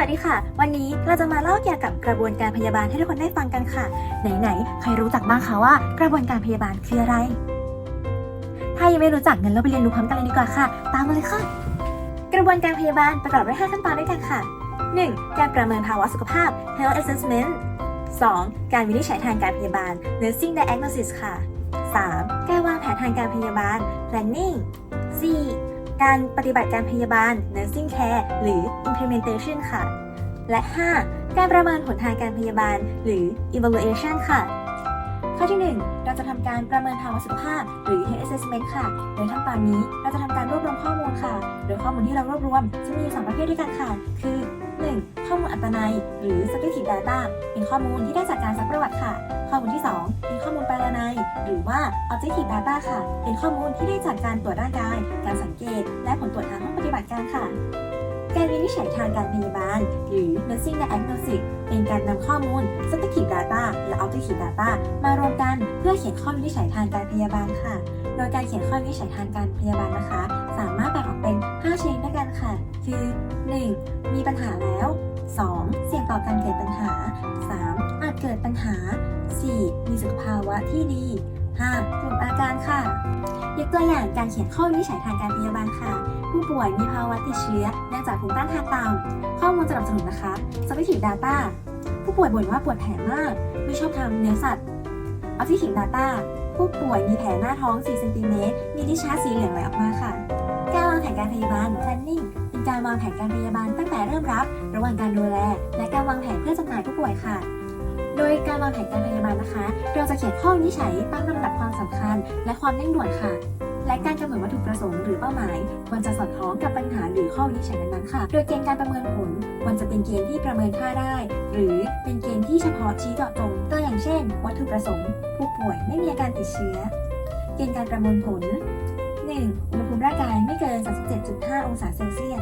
วัสดีค่ะ วันนี้เราจะมาเล่าเกี่ยวกับกระบวนการพยาบาลให้ทุกคนได้ฟังกันค่ะ ไหนๆ ใครรู้จักบ้างคะว่า กระบวนการพยาบาลคืออะไร ถ้ายังไม่รู้จักงั้นเราไปเรียนรู้พร้อมกันเลยดีกว่าค่ะ ตามมาเลยค่ะ กระบวนการพยาบาลประกอบด้วย 5 ขั้นตอนด้วยกันค่ะ 1. การประเมินภาวะสุขภาพ health assessment 2. การวินิจฉัยทางการพยาบาล nursing diagnosis ค่ะ 3. การวางแผนทางการพยาบาล planning 4. การปฏิบัติการพยาบาล nursing care หรือ implementation ค่ะ และ 5. การประเมินผลทางการพยาบาล หรือ evaluation ค่ะข้อที่ 1 เราจะทำการประเมินภาวะสุขภาพ หรือ health assessment ค่ะ โดยขั้นตอนนี้เราจะทำการรวบรวมข้อมูลค่ะ โดยข้อมูลที่เรารวบรวมจะมีอยู่สองประเภทด้วยกันค่ะ คือ 1. ข้อมูลอัตนัย หรือ subjective data เป็นข้อมูลที่ได้จากการซักประวัติค่ะ ข้อมูลที่ 2 เป็นข้อมูลปรนัย หรือว่า objective data ค่ะ เป็นข้อมูลที่ได้จากการตรวจร่างกาย การสังเกต และผลตรวจทางห้องปฏิบัติการค่ะ การวินิจฉัยทางการพยาบาล หรือ nursing diagnosis เป็นการนำข้อมูล subjective data และ objective data มารวมกันเพื่อเขียนข้อวินิจฉัยทางการพยาบาลค่ะ โดยการเขียนข้อวินิจฉัยทางการพยาบาลนะคะ สามารถแบ่งออกเป็น มีปัญหาแล้ว 2. เสี่ยงต่อการเกิดปัญหา 3. อาจเกิดปัญหา 4. มีสุขภาวะที่ดี 5. กลุ่มอาการค่ะ ยกตัวอย่างการเขียนข้อวินิจฉัยทางการพยาบาลค่ะ ผู้ป่วยมีภาวะติดเชื้อเนื่องจากภูมิต้านทานต่ำข้อมูลสนับสนุนนะคะ subjective data ผู้ป่วยบ่นว่าปวดแผลมาก ไม่ชอบทำเนื้อสัตว์ objective data ผู้ป่วยมีแผลหน้าท้อง 4 เซนติเมตร มีดิชาร์สีเหลืองไหลออกมาค่ะ การวางแผนการพยาบาล planning เป็นการวางแผนการพยาบาลตั้งแต่เริ่มรับ ระหว่างการดูแล และการวางแผนเพื่อจำหน่ายผู้ป่วยค่ะ โดยการวางแผนการพยาบาลนะคะ เราจะเขียนข้อวินิจฉัยตามลำดับความสำคัญ และความเร่งด่วนค่ะและการกำหนดวัตถุประสงค์หรือเป้าหมายควรจะสอดคล้องกับปัญหาหรือข้อวินิจฉัยนั้นๆค่ะ โดยเกณฑ์การประเมินผลควรจะเป็นเกณฑ์ที่ประเมินค่าได้ หรือเป็นเกณฑ์ที่เฉพาะชี้เจาะจงตัวอย่างเช่น วัตถุประสงค์ ผู้ป่วยไม่มีอาการติดเชื้อ เกณฑ์การประเมินผล 1. อุณห ร่างกายไม่เกิน 37.5 องศาเซลเซีย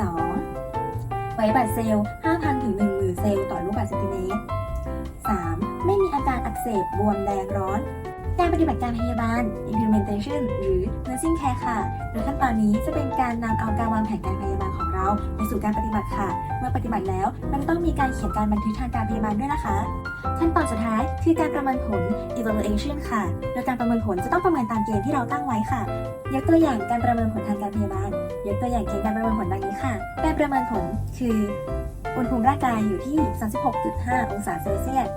ส 2. ไวบัตเซลล์ 5,000 ถึง 10,000 เซลล์ต่อลูกบาศก์เซนติเมตร 3. ไม่มีอาการอักเสบบวมแดงร้อน การปฏิบัติการพยาบาล implementation หรือ nursing care ค่ะ โดยขั้นตอนนี้จะเป็นการนำเอาการวางแผนการพยาบาลของเราไปสู่การปฏิบัติค่ะ เมื่อปฏิบัติแล้ว มันต้องมีการเขียนการบันทึกทางการพยาบาลด้วยนะคะ ขั้นตอนสุดท้ายคือการประเมินผล evaluation ค่ะ โดยการประเมินผลจะต้องประเมินตามเกณฑ์ที่เราตั้งไว้ค่ะ ยกตัวอย่างการประเมินผลทางการพยาบาล ยกตัวอย่างเกณฑ์การประเมินผลดังนี้ค่ะ การประเมินผลคือ อุณหภูมิร่างกายอยู่ที่ 36.5 องศาเซลเซียส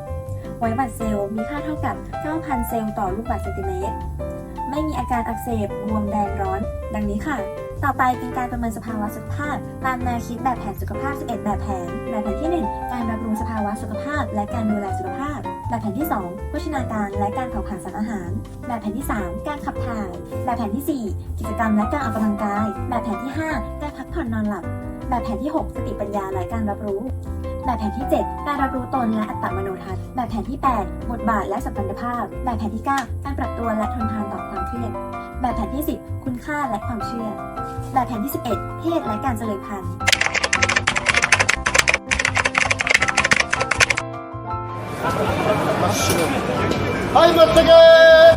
ไวบัตเซลล์มีค่าเท่ากับ 9,000 เซลล์ต่อลูกบาศก์เซนติเมตร ไม่มีอาการอักเสบบวมแดงร้อน ดังนี้ค่ะ ต่อไปเป็นการประเมินสภาวะสุขภาพ ตามแนวคิดแบบแผนสุขภาพ 11 แบบแผน แบบแผนที่ 1 การรับรู้สภาวะสุขภาพ และการดูแลสุขภาพ แบบแผนที่ 2 โภชนาการและการเผาผลาญสารอาหาร แบบแผนที่ 3 การขับถ่าย แบบแผนที่ 4 กิจกรรมและการออกกำลังกาย แบบแผนที่ 5 การพักผ่อนนอนหลับ แบบแผนที่ 6 สติปัญญาและการรับรู้ แบบแผนที่ 7 การรับรู้ตนและอัตตมโนทัศน์ แบบแผนที่ 8 บทบาทและสัมพันธภาพ แบบแผนที่ 9 การปรับตัวและทนทานต่อความเครียด แบบแผนที่ 10 คุณค่าและความเชื่อ แบบแผนที่ 11 เพศและการเจริญพันธุ์ はい、まったけ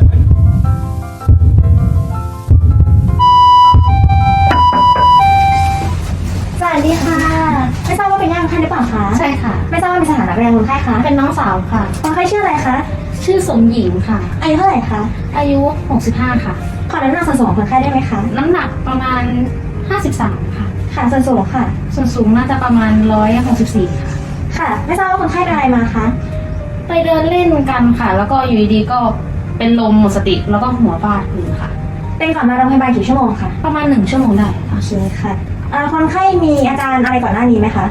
เป็นสถานะเป็นยังคนไข้คะ เป็นน้องสาวค่ะคนไข้ชื่ออะไรคะ ชื่อสมหญิงค่ะ อายุเท่าไหร่คะ อายุ 65 ค่ะ ขอน้ำหนักส่วนสูงของคนไข้ได้ไหมคะ น้ำหนักประมาณ 53 ค่ะ ค่ะส่วนสูงค่ะ ส่วนสูงน่าจะประมาณ 164 ค่ะ ค่ะ ไม่ทราบว่าคนไข้เป็นอะไรมาคะ ไปเดินเล่นกันค่ะ แล้วก็อยู่ดีๆก็เป็นลมหมดสติ แล้วก็หัวฟาดพื้นค่ะ เป็นก่อนมาโรงพยาบาลกี่ชั่วโมงคะ ประมาณ 1 ชั่วโมงได้ค่ะโอเคค่ะอ่าคนไข้มีอาการอะไรก่อนหน้านี้ไหมคะ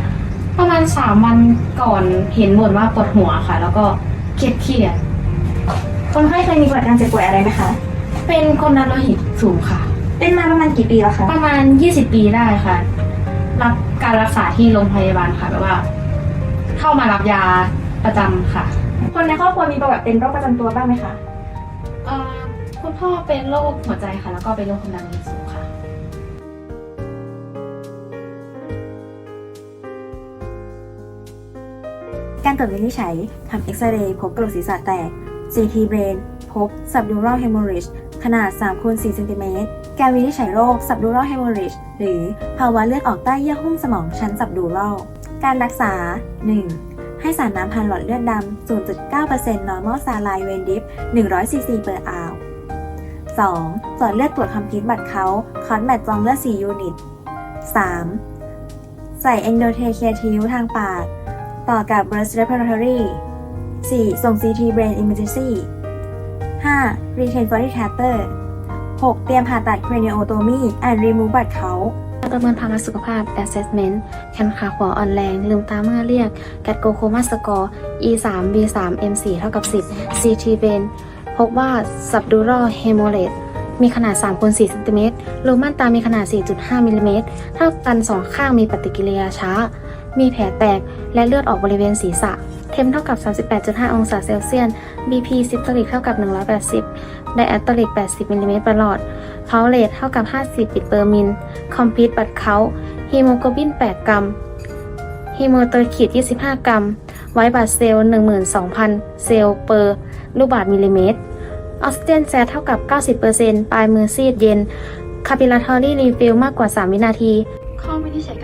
ประมาณ3วันก่อนเห็นบ่นว่าปวดหัวค่ะ แล้วก็เครียดเครียดคนไข้เคยมีประวัติการเจ็บป่วยอะไรไหมคะๆเป็นคนดันโลหิตสูงค่ะ เป็นมาประมาณกี่ปีแล้วคะ ประมาณ 20 ปีได้ค่ะ รับการรักษาที่โรงพยาบาลค่ะแบบว่า เข้ามารับยาประจำค่ะ คนในครอบครัวมีประวัติเป็นโรคประจำตัวบ้างไหมคะ เอ่อคุณพ่อเป็นโรคหัวใจค่ะ แล้วก็เป็นโรคความดันโลหิตสูง การตรวจวินิจฉัยทำเอ็กซเรย์พบกระโหลกศีรษะแตก CT brain พบ subdural hemorrhage ขนาด3คูณ4เซนติเมตร การวินิจฉัยโรค subdural hemorrhage หรือภาวะเลือดออกใต้เยื่อหุ้มสมองชั้น subdural การรักษา 1. ให้สารน้ำพันหลอดเลือดดำ 0.9% normal saline vein dip 100 cc per hour 2. สอดเลือดตรวจคอมพิวบัตรเขาคอนแมทจองเลือด4ยูนิต 3. ใส่ endotracheal tube ทางปาก ต่อกับ Burst respiratory 4. ส่ง CT brain emergency 5. retain body catheter 6. เตรียมผ่าตัด craniotomy and remove บัตรเขาประเมินภาวะสุขภาพ assessment แขนขาขวาอ่อนแรง ลืมตาเมื่อเรียกแกดโกโคมาสกอร์ e 3 b 3 m 4เท่ากับ 10 ct vein พบว่า subdural hemorrhage มีขนาด3คูณ4ซนติเมตรรูม่านตามีขนาด 4.5มิลลิเมตรเท่ากันสองข้างมีปฏิกิริยาช้า มีแผลแตกและเลือดออกบริเวณศีรษะ เทมเท่ากับ 38.5 องศาเซลเซียส BP systolic เท่ากับ 180 diastolic 80มิลลิเมตรประหลอด p u l s rate เท่ากับ 50บิตเปอร์มิลคอมพิวต์บัตเขาฮีโมโกลบิน 8 กรัมฮีโมโตคิด25 กรัม ไวท์บาดเซลล์ 12,000 เซลล์เปอร์ลูกบาศก์มิลลิเมตร ออกซิเจนแซเท่ากับ 90%ปลายมือซีดเย็นคาปิลาทอรี่รีฟิลมากกว่า 3 วินาที ข้อวินิจฉัย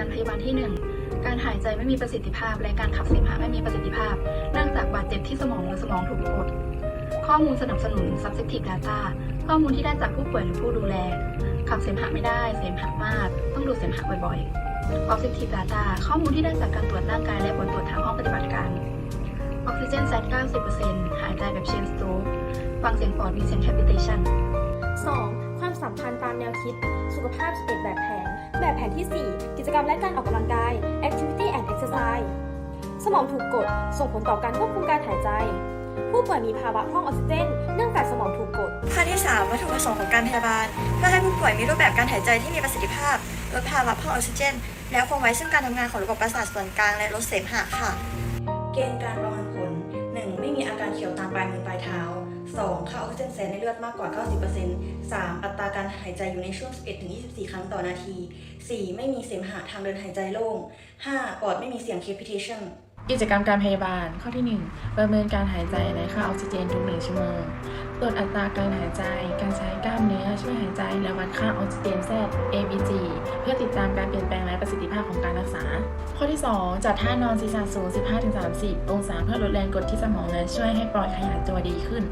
มีประสิทธิภาพ และการขับเสมหะไม่มีประสิทธิภาพ เนื่องจากบาดเจ็บที่สมองหรือสมองถูกกดข้อมูลสนับสนุน subjective data ข้อมูลที่ได้จากผู้ป่วยหรือผู้ดูแล ขับเสมหะไม่ได้ เสมหะมาก ต้องดูดเสมหะบ่อยๆ objective data ข้อมูลที่ได้จากการตรวจร่างกายและผลตรวจทางห้องปฏิบัติการออกซิเจนแซด90%หายใจแบบเชนสโตรฟังเสียงปอดมีเสียง capitation 2. ความสัมพันธ์ตามแนวคิด สุขภาพ11แบบแผน แบบแผนที่ 4 กิจกรรมและการออกกำลังกาย activity and exercise สมองถูกกด ส่งผลต่อการควบคุมการหายใจ ผู้ป่วยมีภาวะพร่องออกซิเจน เนื่องจากสมองถูกกดข้อที่ 3 วัตถุประสงค์ของการพยาบาล เพื่อให้ผู้ป่วยมีรูปแบบการหายใจที่มีประสิทธิภาพลดภาวะพร่องออกซิเจน และคงไว้ซึ่งการทำงานของระบบประสาทส่วนกลางและลดเสมหะค่ะ เกณฑ์การประเมินผล 1. ไม่มีอาการเขียวตามปลายมือปลายเท้า 2. ค่าออกซิเจนแสนในเลือดมากกว่า 90% 3. อัตราการหายใจอยู่ในช่วง 11-24 ครั้งต่อนาที 4. ไม่มีเสมหะทางเดินหายใจโล่ง 5. ปอดไม่มีเสียง capitation กิจกรรมการพยาบาลข้อที่ 1 ประเมินการหายใจในค่าออกซิเจนทุกหนึ่งชั่วโมงตรวจอัตราการหายใจ การใช้กล้ามเนื้อช่วยหายใจและวัดค่าออกซิเจนแซด ABG เพื่อติดตามการเปลี่ยนแปลงและประสิทธิภาพของการรักษา ข้อที่ 2 จัดท่านอนศีรษะสูง 15-30 องศาเพื่อลดแรงกดที่สมองและช่วยให้ปอดขยายตัวดีขึ้น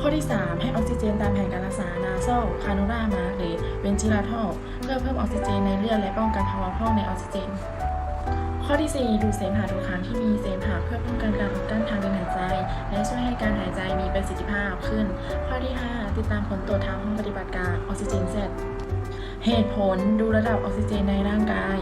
ข้อที่ 3 ให้ออกซิเจนตามแผนการรักษานาโซคานูรามาหรือเวนทิลาทอเพื่อเพิ่มออกซิเจนในเลือดและป้องกันภาวะพร่องในออกซิเจน ข้อที่ 4 ดูดเสมหะทุกครั้งที่มีเสมหะเพื่อป้องกันการอุดกั้นทางเดินหายใจ และช่วยให้การหายใจมีประสิทธิภาพขึ้น ข้อที่ 5 ติดตามผลตรวจทางห้องปฏิบัติการออกซิเจนเซตเหตุผลดูระดับออกซิเจนในร่างกาย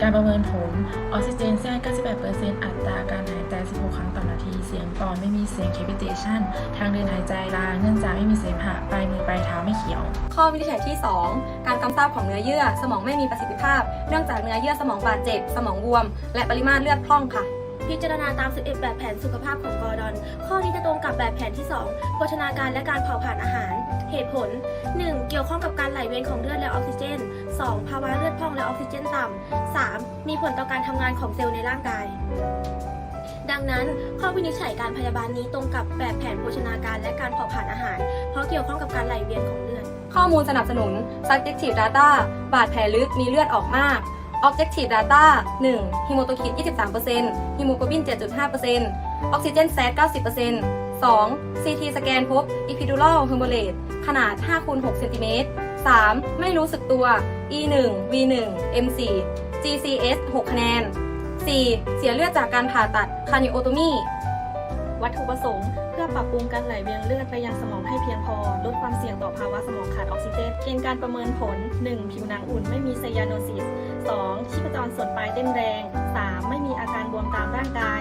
การประเมินผลออกซิเจนแทรก98%อัตราการหายใจ 16 ครั้งต่อนาที เสียงปอดไม่มีเสียง cavitation ทางเดินหายใจลาเนื่องจากไม่มีเสมหะปลายมือปลายเท้าไม่เขียว ข้อวินิจฉัยที่ 2 การกำทราบของเนื้อเยื่อ สมองไม่มีประสิทธิภาพ เนื่องจากเนื้อเยื่อสมองบาดเจ็บ สมองบวม และปริมาตรเลือดพร่องค่ะ พิจารณาตาม 11 แบบแผนสุขภาพของกอร์ดอน ข้อนี้จะตรงกับแบบแผนที่ 2 โภชนาการและการเผาผลาญอาหาร เหตุผล 1. เกี่ยวข้องกับการไหลเวียนของเลือดและออกซิเจน 2. ภาวะเลือดพองและออกซิเจนต่ำ 3. มีผลต่อการทำงานของเซลล์ในร่างกาย ดังนั้นข้อวินิจฉัยการพยาบาลนี้ตรงกับแบบแผนโภชนาการและการเผาผลาญอาหาร เพราะเกี่ยวข้องกับการไหลเวียนของเลือด ข้อมูลสนับสนุน subjective data บาดแผลลึกมีเลือดออกมาก objective data 1. ฮีโมโตคิด 23%ฮีโมโกลบิน 7.5%ออกซิเจนแซด90% 2. CT สแกนพบ epidural hemorrhage ขนาด5คูณ6เซนติเมตร 3. ไม่รู้สึกตัว E1 V1 M4 GCS 6 คะแนน 4. เสียเลือดจากการผ่าตัด craniotomy วัตถุประสงค์เพื่อปรับปรุงการไหลเวียนเลือดไปยังสมองให้เพียงพอ ลดความเสี่ยงต่อภาวะสมองขาดออกซิเจนเกณฑ์การประเมินผล 1. ผิวหนังอุ่นไม่มีไซยาโนซิส 2. ชีพจรส่วนปลายเต้นแรง 3. ไม่มีอาการบวมตามร่างกาย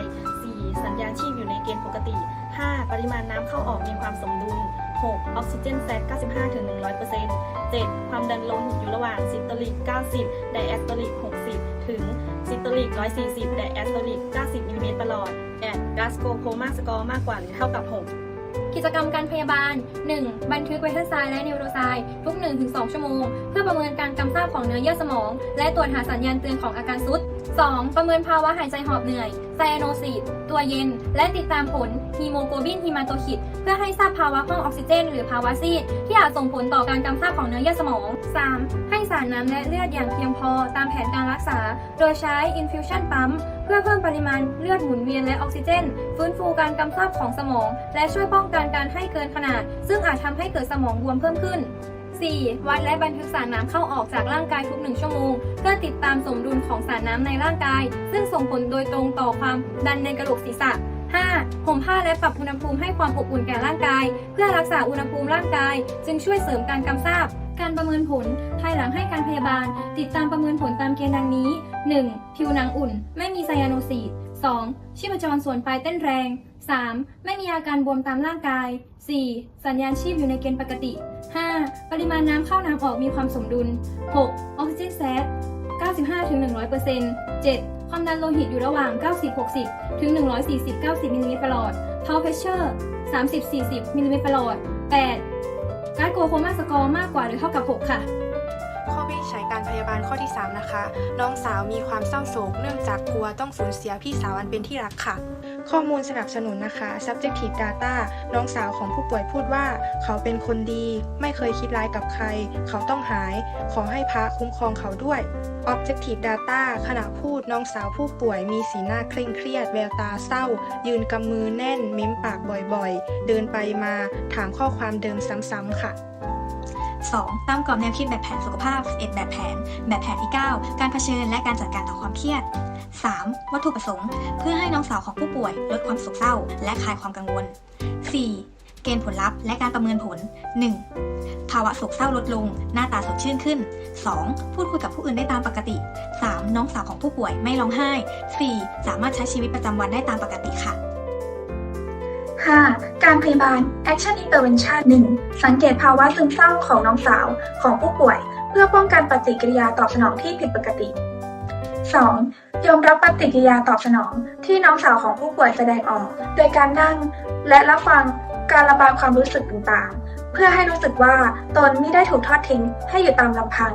สัญญาณชีพอยู่ในเกณฑ์ปกติ 5. ปริมาณน้ำเข้าออกมีความสมดุล 6. ออกซิเจนแซด95-100% 7. ความดันโลหิตอยู่ระหว่างซิสโตลิก 90 ไดแอสโตลิก 60 ถึงซิสโตลิก 140 ไดแอสโตลิก 90มิลลิเมตรประหลอดแอดกาสโกโคมาสกอร์มากกว่าหรือเท่ากับ 6กิจกรรมการพยาบาล 1. บันทึกไวทไซน์และนิวโรไซน์ทุก 1-2 ชั่วโมง เพื่อประเมินการกำทราบของเนื้อเยื่อสมอง และตรวจหาสัญญาณเตือนของอาการซุด 2. ประเมินภาวะหายใจหอบเหนื่อยไซยาโนซีดตัวเย็น และติดตามผลฮีโมโกลบินฮีมาโตคิด เพื่อให้ทราบภาวะพร่องออกซิเจน หรือภาวะซีด ที่อาจส่งผลต่อการกำซาบของเนื้อเยื่อสมอง 3. ให้สารน้ำและเลือดอย่างเพียงพอตามแผนการรักษา โดยใช้ infusion pump เพื่อเพิ่มปริมาณเลือดหมุนเวียนและออกซิเจน ฟื้นฟูการกำซาบของสมอง และช่วยป้องกันการให้เกินขนาด ซึ่งอาจทำให้เกิดสมองบวมเพิ่มขึ้น 4. วัดและบันทึกสารน้ำเข้าออกจากร่างกายทุก 1 ชั่วโมง เพื่อติดตามสมดุลของสารน้ำในร่างกาย ซึ่งส่งผลโดยตรงต่อความดันในกระโหลกศีรษะ 5. ห่มผ้าและปรับอุณหภูมิให้ความอบอุ่นแก่ร่างกาย เพื่อรักษาอุณหภูมิร่างกาย จึงช่วยเสริมการกำซาบการประเมินผล ภายหลังให้การพยาบาล ติดตามประเมินผลตามเกณฑ์ดังนี้ 1. ผิวหนังอุ่น ไม่มีไซยาโนซีด 2. ชีพจรส่วนปลายเต้นแรง 3. ไม่มีอาการบวมตามร่างกาย 4. สัญญาณชีพอยู่ในเกณฑ์ปกติ 5. ปริมาณน้ำเข้าน้ำออกมีความสมดุล 6. ออกซิเจนแซด95-100% 7. ความดันโลหิตอยู่ระหว่าง 90-60 ถึง 140-90 มิลลิเมตรประหลอด Pulse pressure 30-40 มิลลิเมตรประหลอด 8. การโกโคมาสกอร์มากกว่าหรือเท่ากับ 6 ค่ะ ยการพยาบาลข้อที่ 3 นะคะ น้องสาวมีความเศร้าโศกเนื่องจากกลัวต้องสูญเสียพี่สาวอันเป็นที่รักค่ะ ข้อมูลสนับสนุนนะคะ subjective data น้องสาวของผู้ป่วยพูดว่า เขาเป็นคนดี ไม่เคยคิดร้ายกับใคร เขาต้องหาย ขอให้พระคุ้มครองเขาด้วย objective data ขณะพูดน้องสาวผู้ป่วยมีสีหน้าเคร่งเครียด แววตาเศร้า ยืนกำมือแน่น เม้มปากบ่อยๆ เดินไปมา ถามข้อความเดิมซ้ำๆค่ะ 2. ตามกรอบแนวคิดแบบแผนสุขภาพ 11 แบบแผน แบบแผนที่ 9 การเผชิญและการจัดการต่อความเครียด 3. วัตถุประสงค์ เพื่อให้น้องสาวของผู้ป่วย ลดความโศกเศร้า และคลายความกังวล 4. เกณฑ์ผลลัพธ์และการประเมินผล 1. ภาวะโศกเศร้าลดลง หน้าตาสดชื่นขึ้น 2. พูดคุยกับผู้อื่นได้ตามปกติ 3. น้องสาวของผู้ป่วยไม่ร้องไห้ 4. สามารถใช้ชีวิตประจำวันได้ตามปกติค่ะ 5. การพยาบาล Action Intervention 1. สังเกตภาวะซึมเศร้าของน้องสาวของผู้ป่วย เพื่อป้องกันปฏิกิริยาตอบสนองที่ผิดปกติ 2. ยอมรับปฏิกิริยาตอบสนองที่น้องสาวของผู้ป่วยแสดงออก โดยการนั่ง และรับฟังการระบายความรู้สึกต่างๆ เพื่อให้รู้สึกว่าตนไม่ได้ถูกทอดทิ้งให้อยู่ตามลำพัง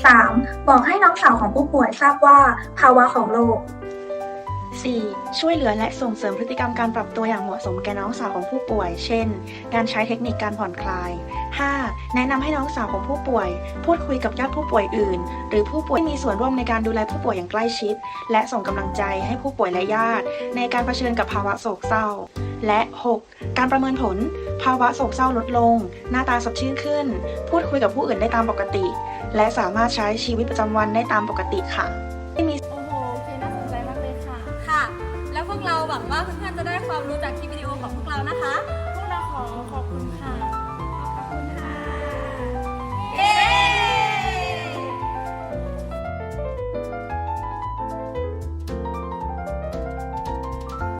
3. บอกให้น้องสาวของผู้ป่วยทราบว่าภาวะของโรค 4. ช่วยเหลือและส่งเสริมพฤติกรรมการปรับตัวอย่างเหมาะสมแก่น้องสาวของผู้ป่วย เช่น การใช้เทคนิคการผ่อนคลาย 5. แนะนำให้น้องสาวของผู้ป่วย พูดคุยกับญาติผู้ป่วยอื่น หรือผู้ป่วยที่มีส่วนร่วมในการดูแลผู้ป่วยอย่างใกล้ชิด และส่งกำลังใจให้ผู้ป่วยและญาติ ในการเผชิญกับภาวะโศกเศร้า และ 6. การประเมินผล ภาวะโศกเศร้าลดลง หน้าตาสดชื่นขึ้น พูดคุยกับผู้อื่นได้ตามปกติ และสามารถใช้ชีวิตประจำวันได้ตามปกติค่ะังว่าเพื่อนๆจะได้ความรู้จากคลิปวิดีโอของพวกเรานะคะ พวกเราขอขอบคุณค่ะ